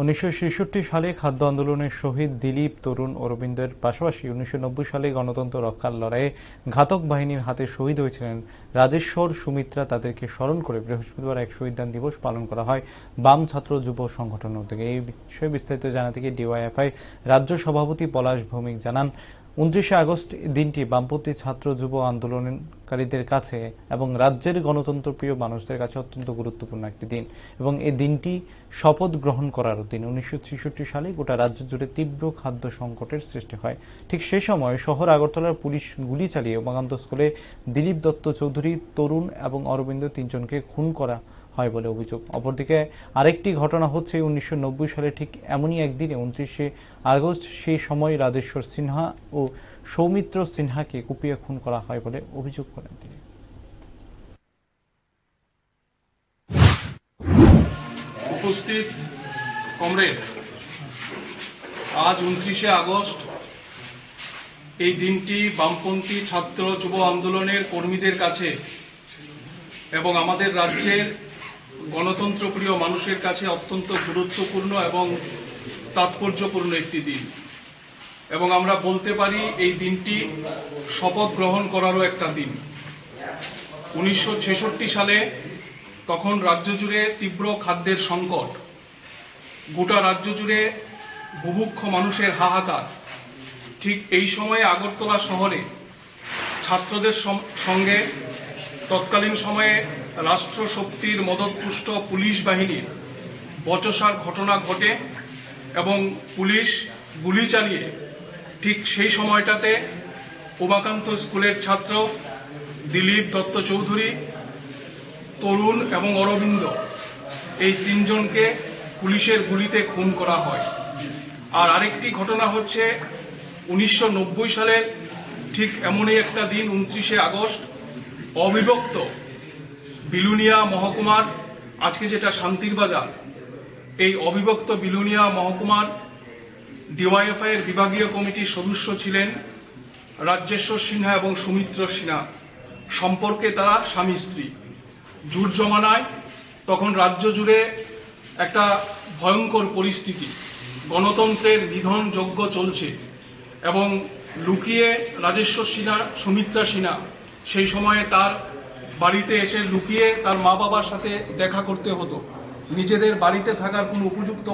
উনিশশো ছেষট্টি সালে খাদ্য আন্দোলনের শহীদ দিলীপ, তরুণ, অরবিন্দের পাশাপাশি উনিশশো নব্বই সালে গণতন্ত্র রক্ষার লড়াইয়ে ঘাতক বাহিনীর হাতে শহীদ হয়েছিলেন রাজেশ্বর সুমিত্রা। তাদেরকে স্মরণ করে বৃহস্পতিবার এক শহীদদান দিবস পালন করা হয় বাম ছাত্র যুব সংগঠন উদ্যোগে। এই বিষয়ে বিস্তারিত জানাতে গিয়ে ডিওয়াইএফআই রাজ্য সভাপতি পলাশ ভৌমিক জানান উনত্রিশে আগস্ট দিনটি বামপন্থী ছাত্র যুব আন্দোলনকারীদের কাছে এবং রাজ্যের গণতন্ত্রপ্রিয় মানুষদের কাছে অত্যন্ত গুরুত্বপূর্ণ একটি দিন। এবং এই দিনটি শপথ গ্রহণ করার দিন। উনিশশো সালে গোটা রাজ্য জুড়ে তীব্র খাদ্য সংকটের সৃষ্টি হয়। ঠিক সেই সময় শহর আগরতলার পুলিশ গুলি চালিয়ে উমাকান্ত স্কুলে দিলীপ দত্ত চৌধুরী, তরুণ এবং অরবিন্দ তিনজনকে খুন করা হয় বলে অভিযোগ। অপরদিকে আরেকটি ঘটনা হচ্ছে উনিশশো নব্বই সালে ঠিক এমনই একদিনে, উনত্রিশে আগস্ট, সেই সময় রাজেশ্বর সিনহা ও সৌমিত্র সিনহাকে কুপিয়ে খুন করা হয় বলে অভিযোগ করেন তিনি। উপস্থিত কমরেড, আজ উনত্রিশে আগস্ট, এই দিনটি বামপন্থী ছাত্র যুব আন্দোলনের কর্মীদের কাছে এবং আমাদের রাজ্যের গণতন্ত্রপ্রিয় মানুষের কাছে অত্যন্ত গুরুত্বপূর্ণ এবং তাৎপর্যপূর্ণ একটি দিন। এবং আমরা বলতে পারি এই দিনটি শপথ গ্রহণ করারও একটা দিন। উনিশশো ছেষট্টি সালে তখন রাজ্য জুড়ে তীব্র খাদ্যের সংকট। গোটা রাজ্য জুড়ে বুভুক্ষ মানুষের হাহাকার। ঠিক এই সময়ে আগরতলা শহরে ছাত্রদের সঙ্গে তৎকালীন সময়ে রাষ্ট্রশক্তির মদতপুষ্ট পুলিশ বাহিনীর বচসার ঘটনা ঘটে এবং পুলিশ গুলি চালিয়ে ঠিক সেই সময়টাতে উমাকান্ত স্কুলের ছাত্র দিলীপ দত্ত চৌধুরী, তরুণ এবং অরবিন্দ এই তিনজনকে পুলিশের গুলিতে খুন করা হয়। আর আরেকটি ঘটনা হচ্ছে উনিশশো সালের ঠিক এমনই একটা দিন, উনত্রিশে আগস্ট, অবিভক্ত বিলুনিয়া মহকুমার, আজকে যেটা শান্তির বাজার, এই অবিভক্ত বিলুনিয়া মহকুমার ডিওয়াইএফআই এর বিভাগীয় কমিটির সদস্য ছিলেন রাজ্যেশ্বর সিনহা এবং সুমিত্র সিনহা। সম্পর্কে তারা স্বামী স্ত্রী। জুট জমানায় তখন রাজ্য জুড়ে একটা ভয়ঙ্কর পরিস্থিতি। গণতন্ত্রের নিধন যজ্ঞ চলছে এবং লুকিয়ে রাজেশ্বর সিনহা, সুমিত্রা সিনহা সেই সময়ে তার বাড়িতে এসে লুকিয়ে তার মা বাবার সাথে দেখা করতে হতো। নিজেদের বাড়িতে থাকার কোনো উপযুক্ত